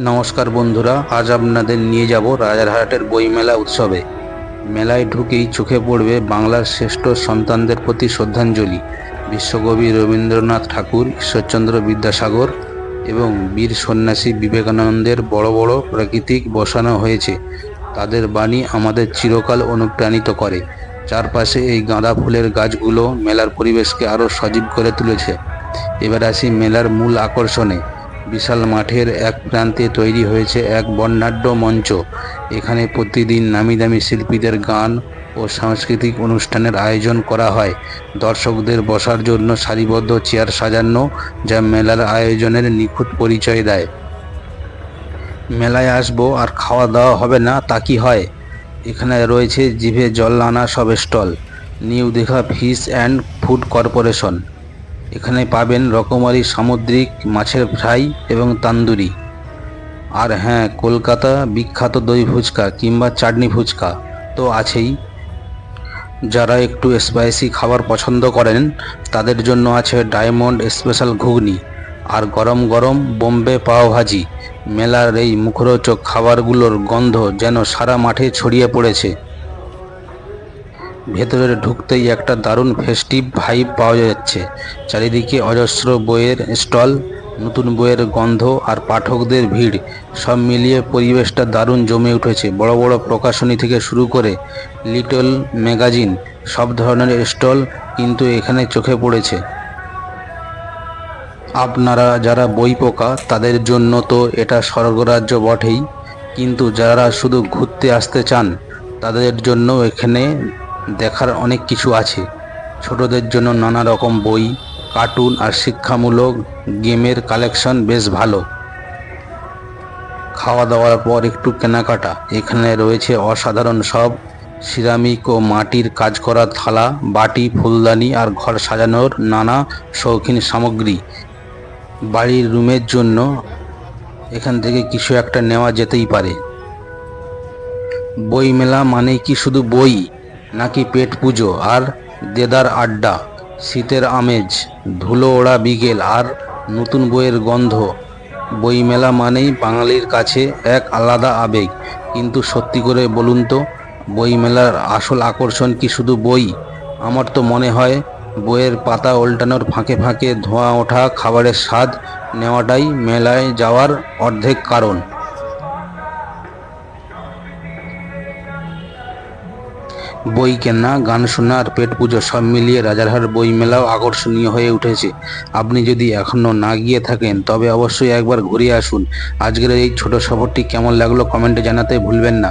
নমস্কার বন্ধুরা, আজ আপনাদের নিয়ে যাব রাজারহাটের বইমেলা উৎসবে। মেলায় ঢুকেই চোখে পড়বে বাংলার শ্রেষ্ঠ সন্তানদের প্রতি শ্রদ্ধাঞ্জলি। বিশ্বকবি রবীন্দ্রনাথ ঠাকুর, ঈশ্বরচন্দ্র বিদ্যাসাগর এবং বীর সন্ন্যাসী বিবেকানন্দের বড় বড় প্রাকৃতিক বসানো হয়েছে। তাদের বাণী আমাদের চিরকাল অনুপ্রাণিত করে। চারপাশে এই গাঁদা ফুলের গাছগুলো মেলার পরিবেশকে আরও সজীব করে তুলেছে। এবার আসি মেলার মূল আকর্ষণে। বিশাল মাঠের এক প্রান্তে তৈরি হয়েছে এক বর্ণাঢ্য মঞ্চ। এখানে প্রতিদিন নামি দামি শিল্পীদের গান ও সাংস্কৃতিক অনুষ্ঠানের আয়োজন করা হয়। দর্শকদের বসার জন্য সারিবদ্ধ চেয়ার সাজানো, যা মেলার আয়োজনের নিখুঁত পরিচয় দেয়। মেলায় আসব আর খাওয়া দাওয়া হবে না, তা কি হয়? এখানে রয়েছে জিভে জল আনা সব stall, new Digha fish and food corporation. এখানে পাবেন রকমারি সামুদ্রিক মাছের ফ্রাই এবং তান্দুরি। আর হ্যাঁ কলকাতা বিখ্যাত দই ফুচকা কিংবা চাটনি ফুচকা তো আছেই। যারা একটু স্পাইসি খাবার পছন্দ করেন, তাদের জন্য আছে ডায়মন্ড স্পেশাল ঘুগনি আর গরম গরম বোম্বে পাও ভাজি। মেলার এই মুখরোচক খাবারগুলোর গন্ধ যেন সারা মাঠে ছড়িয়ে পড়েছে। ভেতরে ঢুকতেই একটা দারুণ ফেস্টিভ ভাইব পাওয়া যাচ্ছে। চারিদিকে অজস্র বইয়ের স্টল, নতুন বইয়ের গন্ধ আর পাঠকদের ভিড়, সব মিলিয়ে পরিবেশটা দারুণ জমে উঠেছে। বড় বড় প্রকাশনী থেকে শুরু করে লিটল ম্যাগাজিন, সব ধরনের স্টল কিন্তু এখানে চোখে পড়েছে। আপনারা যারা বই পোকা, তাদের জন্য তো এটা স্বর্গরাজ্য বটেই। কিন্তু যারা শুধু ঘুরতে আসতে চান, তাদের জন্য এখানে দেখার অনেক কিছু আছে। ছোটদের জন্য নানা রকম বই, কার্টুন আর শিক্ষামূলক গেমের কালেকশন বেশ ভালো। খাওয়া দাওয়ার পর একটু কেনাকাটা। এখানে রয়েছে অসাধারণ সব। সিরামিক ও মাটির কাজ করা থালা, বাটি, ফুলদানি আর ঘর সাজানোর নানা শৌখিন সামগ্রী। বাড়ির রুমের জন্য এখান থেকে কিছু একটা নেওয়া যেতেই পারে। বই মেলা মানেই কি শুধু বই? নাকি পেট পুজো আর দেদার আড্ডা, শীতের আমেজ, ধুলো ওড়া বিকেল আর নতুন বইয়ের গন্ধ। বইমেলা মানেই বাঙালির কাছে এক আলাদা আবেগ। কিন্তু সত্যি করে বলুন তো, বইমেলার আসল আকর্ষণ কি শুধু বই? আমার তো মনে হয় বইয়ের পাতা উল্টানোর ফাঁকে ফাঁকে ধোঁয়া ওঠা খাবারের স্বাদ নেওয়াটাই মেলায় যাওয়ার অর্ধেক কারণ। বই কেনা, গান শোনা আর পেট পুজো সব মিলিয়ে রাজারহাট বই মেলাও আকর্ষণীয় হয়ে উঠেছে। আপনি যদি এখনও না গিয়ে থাকেন, তবে অবশ্যই একবার ঘুরে আসুন। আজকের এই ছোট সফরটি কেমন লাগল কমেন্টে জানাতে ভুলবেন না।